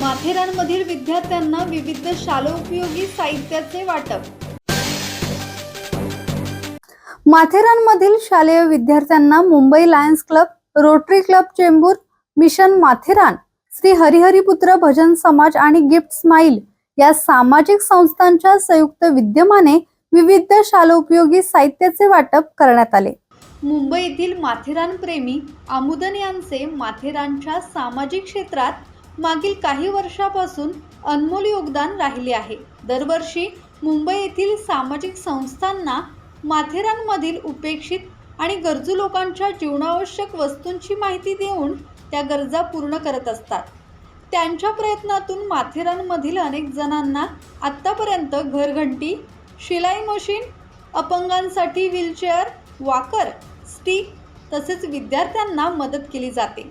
माथेरानमधील विद्यार्थ्यांना विविध शालोपयोगी साहित्याचे वाटप. माथेरानमधील शालेय विद्यार्थ्यांना Mumbai lions club rotary club Chembur mission Matheran Shri Harihariputra Bhajan Samaj आणि गिफ्ट स्माईल या सामाजिक संस्थांच्या संयुक्त विद्यमाने विविध शालोपयोगी साहित्याचे वाटप करण्यात आले. मुंबई येथील माथेरान प्रेमी आमुदन यांचे माथेरानच्या सामाजिक क्षेत्रात मागील काही वर्षापासून अनमोल योगदान राहिले आहे. दरवर्षी मुंबई येथील सामाजिक संस्थांना माथेरानमधील उपेक्षित आणि गरजू लोकांच्या जीवनावश्यक वस्तूंची माहिती देऊन त्या गरजा पूर्ण करत असतात. त्यांच्या प्रयत्नातून माथेरानमधील अनेक जणांना आत्तापर्यंत घरघंटी शिलाई मशीन अपंगांसाठी व्हीलचेअर वाकर स्टिक तसेच विद्यार्थ्यांना मदत केली जाते.